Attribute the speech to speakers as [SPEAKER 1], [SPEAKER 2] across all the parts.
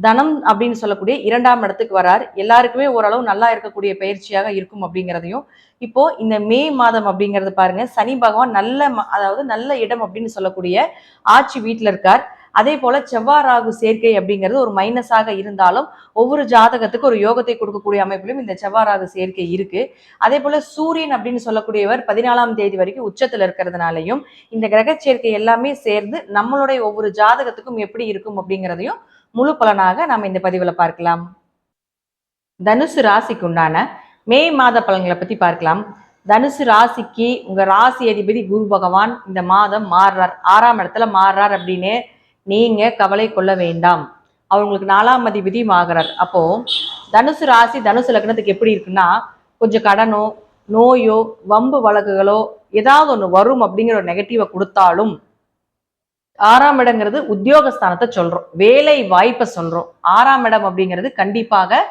[SPEAKER 1] தனம் அப்படின்னு சொல்லக்கூடிய இரண்டாம் இடத்துக்கு வரார். எல்லாருக்குமே ஓரளவு நல்லா இருக்கக்கூடிய பயிற்சியாக இருக்கும் அப்படிங்கிறதையும். இப்போ இந்த மே மாதம் அப்படிங்கிறது பாருங்க சனி பகவான் நல்ல ம- அதாவது நல்ல இடம் அப்படின்னு சொல்லக்கூடிய ஆட்சி வீட்டில் இருக்கார். அதே போல செவ்வாய் ராகு சேர்க்கை அப்படிங்கிறது ஒரு மைனஸாக இருந்தாலும் ஒவ்வொரு ஜாதகத்துக்கு ஒரு யோகத்தை கொடுக்கக்கூடிய அமைப்பிலும் இந்த செவ்வாய் ராகு சேர்க்கை இருக்கு. அதே போல சூரியன் அப்படின்னு சொல்லக்கூடியவர் பதினாலாம் தேதி வரைக்கும் உச்சத்துல இருக்கிறதுனாலையும் இந்த கிரக சேர்க்கை எல்லாமே சேர்ந்து நம்மளுடைய ஒவ்வொரு ஜாதகத்துக்கும் எப்படி இருக்கும் அப்படிங்கிறதையும் முழு பலனாக நாம் இந்த பதிவில் பார்க்கலாம். தனுசு ராசிக்கு உண்டான மே மாத பலன்களை பற்றி பார்க்கலாம். தனுசு ராசிக்கு உங்கள் ராசி அதிபதி குரு பகவான் இந்த மாதம் மாறுறார். ஆறாம் இடத்துல மாறுறார் அப்படின்னு நீங்கள் கவலை கொள்ள வேண்டாம். அவர் உங்களுக்கு நாலாம் அதிபதி ஆகிறார். அப்போது தனுசு ராசி தனுசு லக்னத்துக்கு எப்படி இருக்குன்னா கொஞ்சம் கடனோ நோயோ வம்பு வழக்குகளோ ஏதாவது ஒன்று வரும் அப்படிங்கிற ஒரு நெகட்டிவை கொடுத்தாலும் ஆறாம் இடங்கிறது உத்தியோகஸ்தானத்தை சொல்றோம். வேலை வாய்ப்பை சொல்றோம். ஆறாம் இடம் அப்படிங்கிறது கண்டிப்பாக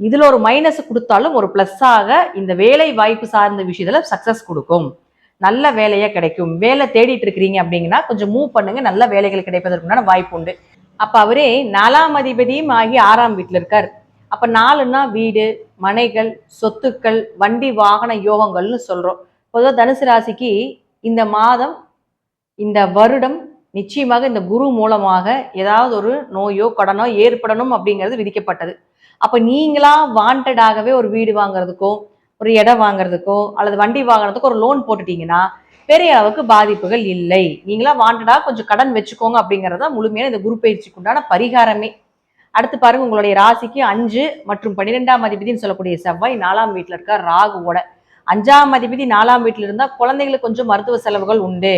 [SPEAKER 1] இதுல ஒரு மைனஸ் கொடுத்தாலும் ஒரு பிளஸ்ஸாக இந்த வேலை வாய்ப்பு சார்ந்த விஷயத்துல சக்சஸ் கொடுக்கும். நல்ல வேலையா கிடைக்கும். வேலை தேடிட்டு இருக்கிறீங்க அப்படிங்கன்னா கொஞ்சம் மூவ் பண்ணுங்க. நல்ல வேலைகள் கிடைப்பதற்குண்டான வாய்ப்பு உண்டு. அப்ப அவரே நாலாம் அதிபதியும் ஆகி ஆறாம் வீட்டுல இருக்கார். அப்ப நாலுன்னா வீடு மனைகள் சொத்துக்கள் வண்டி வாகன யோகங்கள்னு சொல்றோம். பொதுவாக தனுசு ராசிக்கு இந்த மாதம் இந்த வருடம் நிச்சயமாக இந்த குரு மூலமாக ஏதாவது ஒரு நோயோ கடனோ ஏற்படணும் அப்படிங்கிறது விதிக்கப்பட்டது. அப்போ நீங்களா வாண்டடாகவே ஒரு வீடு வாங்குறதுக்கோ ஒரு இடம் வாங்குறதுக்கோ அல்லது வண்டி வாங்குறதுக்கோ ஒரு லோன் போட்டுட்டீங்கன்னா பெரிய அளவுக்கு பாதிப்புகள் இல்லை. நீங்களா வாண்டடா கொஞ்சம் கடன் வச்சுக்கோங்க அப்படிங்கறத முழுமையான இந்த குரு பயிற்சிக்கு உண்டான பரிகாரமே. அடுத்து பாருங்க உங்களுடைய ராசிக்கு அஞ்சு மற்றும் பன்னிரெண்டாம் அதிபதினு சொல்லக்கூடிய செவ்வாய் நாலாம் வீட்டில் இருக்க ராகுவோட. அஞ்சாம் அதிபதி நாலாம் வீட்டில் இருந்தால் குழந்தைகளுக்கு கொஞ்சம் மருத்துவ செலவுகள் உண்டு.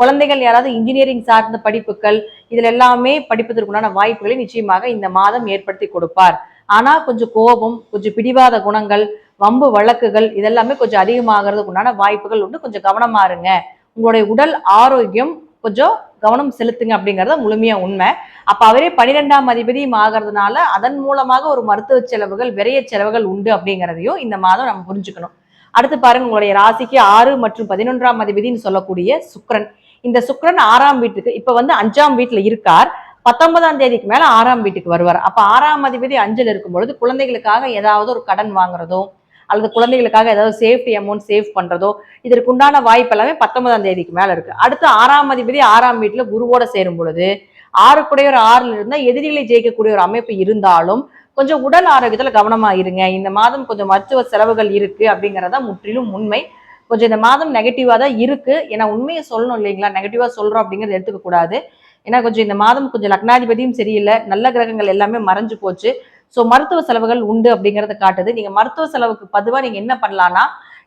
[SPEAKER 1] குழந்தைகள் யாராவது இன்ஜினியரிங் சார்ந்த படிப்புகள் இதுல எல்லாமே படிப்பதற்குண்டான வாய்ப்புகளை நிச்சயமாக இந்த மாதம் ஏற்படுத்தி கொடுப்பார். ஆனா கொஞ்சம் கோபம் கொஞ்சம் பிடிவாத குணங்கள் வம்பு வழக்குகள் இதெல்லாமே கொஞ்சம் அதிகமாகிறதுக்கு உண்டான வாய்ப்புகள் உண்டு. கொஞ்சம் கவனமா இருங்க. உங்களுடைய உடல் ஆரோக்கியம் கொஞ்சம் கவனம் செலுத்துங்க அப்படிங்கறது முழுமையா உண்மை. அப்ப அவரே பனிரெண்டாம் அதிபதியும் ஆகிறதுனால அதன் மூலமாக ஒரு மருத்துவ செலவுகள் விரைய செலவுகள் உண்டு அப்படிங்கிறதையும் இந்த மாதம் நம்ம புரிஞ்சுக்கணும். அடுத்து பாருங்க உங்களுடைய ராசிக்கு ஆறு மற்றும் பதினொன்றாம் அதிபதினு சொல்லக்கூடிய சுக்கரன். இந்த சுக்கரன் ஆறாம் வீட்டுக்கு இப்ப வந்து அஞ்சாம் வீட்டுல இருக்கார். பத்தொன்பதாம் தேதிக்கு மேல ஆறாம் வீட்டுக்கு வருவார். அப்ப ஆறாம் அதிபதி அஞ்சில் இருக்கும் பொழுது குழந்தைகளுக்காக ஏதாவது ஒரு கடன் வாங்குறதோ அல்லது குழந்தைகளுக்காக ஏதாவது சேஃப்டி அமௌண்ட் சேவ் பண்றதோ இதற்கு உண்டான வாய்ப்பு எல்லாமே பத்தொன்பதாம் தேதிக்கு மேல இருக்கு. அடுத்து ஆறாம் அதிபதி ஆறாம் வீட்டுல குருவோட சேரும் பொழுது ஆறுக்குடைய ஒரு ஆறுல இருந்தா எதிரிகளை ஜெயிக்கக்கூடிய ஒரு அமைப்பு இருந்தாலும் கொஞ்சம் உடல் ஆரோக்கியத்துல கவனமா இருங்க. இந்த மாதம் கொஞ்சம் மருத்துவ செலவுகள் இருக்கு அப்படிங்கறத முற்றிலும் உண்மை. கொஞ்சம் இந்த மாதம் நெகட்டிவா தான் இருக்கு. ஏன்னா உண்மையை சொல்லணும் இல்லைங்களா? நெகட்டிவா சொல்றோம் அப்படிங்கிறது எடுத்துக்க கூடாது. ஏன்னா கொஞ்சம் இந்த மாதம் கொஞ்சம் லக்னாதிபதியும் சரியில்லை. நல்ல கிரகங்கள் எல்லாமே மறைஞ்சு போச்சு. ஸோ மருத்துவ செலவுகள் உண்டு அப்படிங்கறத காட்டுது. நீங்க மருத்துவ செலவுக்கு பதுவா நீங்க என்ன பண்ணலாம்னா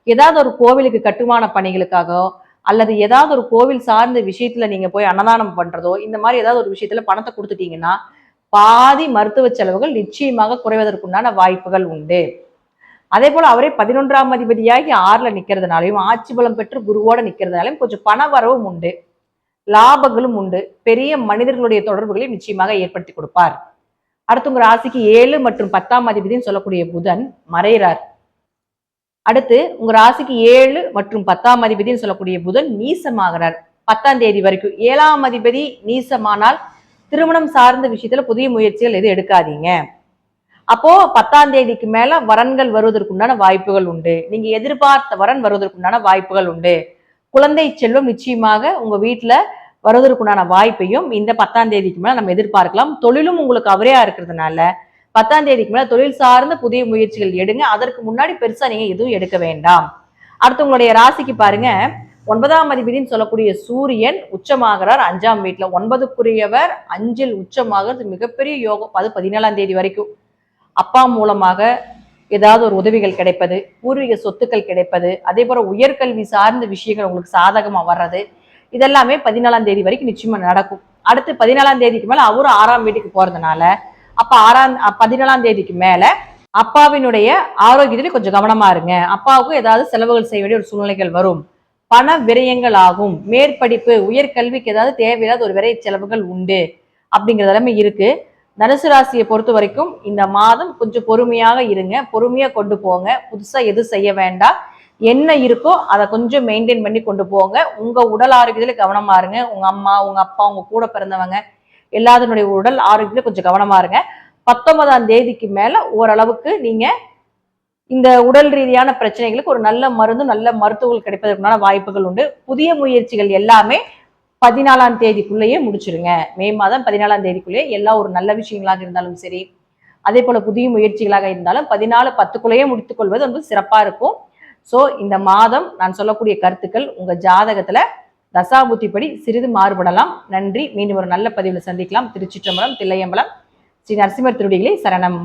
[SPEAKER 1] ஏதாவது ஒரு கோவிலுக்கு கட்டுமான பணிகளுக்காகவோ அல்லது ஏதாவது ஒரு கோவில் சார்ந்த விஷயத்துல நீங்க போய் அன்னதானம் பண்றதோ இந்த மாதிரி ஏதாவது ஒரு விஷயத்துல பணத்தை கொடுத்துட்டீங்கன்னா பாதி மருத்துவ செலவுகள் நிச்சயமாக குறைவதற்குண்டான வாய்ப்புகள் உண்டு. அதே போல அவரே பதினொன்றாம் அதிபதியாகி ஆறுல நிக்கிறதுனாலையும் ஆட்சி பலம் பெற்று குருவோட நிக்கிறதுனாலையும் கொஞ்சம் பண வரவும் உண்டு. லாபங்களும் உண்டு. பெரிய மனிதர்களுடைய தொடர்புகளையும் நிச்சயமாக ஏற்படுத்தி கொடுப்பார். அடுத்தவங்க ராசிக்கு ஏழு மற்றும் பத்தாம் அதிபதினு சொல்லக்கூடிய புதன் மறைகிறார் அடுத்து உங்க ராசிக்கு ஏழு மற்றும் பத்தாம் அதிபதினு சொல்லக்கூடிய புதன் நீசமாகிறார். பத்தாம் தேதி வரைக்கும். ஏழாம் அதிபதி நீசமானால் திருமணம் சார்ந்த விஷயத்துல புதிய முயற்சிகள் எதுவும் எடுக்காதீங்க. அப்போ பத்தாம் தேதிக்கு மேல வரன்கள் வருவதற்குண்டான வாய்ப்புகள் உண்டு. நீங்க எதிர்பார்த்த வரன் வருவதற்குண்டான வாய்ப்புகள் உண்டு. குழந்தை செல்வம் நிச்சயமாக உங்க வீட்டுல வருவதற்குண்டான வாய்ப்பையும் இந்த பத்தாம் தேதிக்கு மேல நம்ம எதிர்பார்க்கலாம். தொழிலும் உங்களுக்கு அவரையா இருக்கிறதுனால பத்தாம் தேதிக்கு மேல தொழில் சார்ந்த புதிய முயற்சிகள் எடுங்க. அதற்கு முன்னாடி பெருசா நீங்க எதுவும் எடுக்க வேண்டாம். அடுத்து உங்களுடைய ராசிக்கு பாருங்க. ஒன்பதாம் அதிபதினு சொல்லக்கூடிய சூரியன் உச்சமாகிறார் அஞ்சாம் வீட்டுல ஒன்பதுக்குரியவர் அஞ்சில் உச்சமாகிறது மிகப்பெரிய யோகம். அது பதினேழாம் தேதி வரைக்கும். அப்பா மூலமாக ஏதாவது ஒரு உதவிகள் கிடைப்பது பூர்வீக சொத்துக்கள் கிடைப்பது அதே போல உயர்கல்வி சார்ந்த விஷயங்கள் உங்களுக்கு சாதகமாக வர்றது இதெல்லாமே பதினாலாம் தேதி வரைக்கும் நிச்சயமா நடக்கும். அடுத்து பதினாலாம் தேதிக்கு மேல அவரும் ஆறாம் வீட்டுக்கு போறதுனால அப்ப ஆறாம் பதினாலாம் தேதிக்கு மேல அப்பாவினுடைய ஆரோக்கியத்திலே கொஞ்சம் கவனமா இருங்க. அப்பாவுக்கும் ஏதாவது செலவுகள் செய்ய வேண்டிய ஒரு சூழ்நிலைகள் வரும். பண விரயங்கள் ஆகும். மேற்படிப்பு உயர்கல்விக்கு ஏதாவது தேவையில்லாத ஒரு விரை செலவுகள் உண்டு. அப்படிங்கிறது எல்லாமே இருக்கு. தனுசு ராசியை பொறுத்த வரைக்கும் இந்த மாதம் கொஞ்சம் பொறுமையாக இருங்க பொறுமையா கொண்டு போங்க. புதுசா எதுவும் செய்ய வேண்டாம். என்ன இருக்கோ அதை கொஞ்சம் மெயின்டைன் பண்ணி கொண்டு போங்க. உங்க உடல் ஆரோக்கியத்துல கவனமா இருங்க. உங்க அம்மா உங்க அப்பா உங்க கூட பிறந்தவங்க எல்லாத்தினுடைய உடல் ஆரோக்கியத்துல கொஞ்சம் கவனமா இருங்க. பத்தொன்பதாம் தேதிக்கு மேல ஓரளவுக்கு நீங்க இந்த உடல் ரீதியான பிரச்சனைகளுக்கு ஒரு நல்ல மருந்து நல்ல மருத்துவங்கள் கிடைப்பதற்குண்டான வாய்ப்புகள் உண்டு. புதிய முயற்சிகள் எல்லாமே பதினாலாம் தேதிக்குள்ளேயே முடிச்சிருங்க. மே மாதம் பதினாலாம் தேதிக்குள்ளேயே எல்லா ஒரு நல்ல விஷயங்களாக இருந்தாலும் சரி அதே போல புதிய முயற்சிகளாக இருந்தாலும் பதினாலு பத்துக்குள்ளேயே முடித்துக்கொள்வது ரொம்ப வந்து இருக்கும். ஸோ இந்த மாதம் நான் சொல்லக்கூடிய கருத்துக்கள் உங்க ஜாதகத்துல தசாபுத்திப்படி சிறிது மாறுபடலாம். நன்றி. மீண்டும் ஒரு நல்ல பதிவில் சந்திக்கலாம். திருச்சிற்றம்பலம் தில்லையம்பலம் ஸ்ரீ நரசிம்மர் திருடிகளை சரணம்.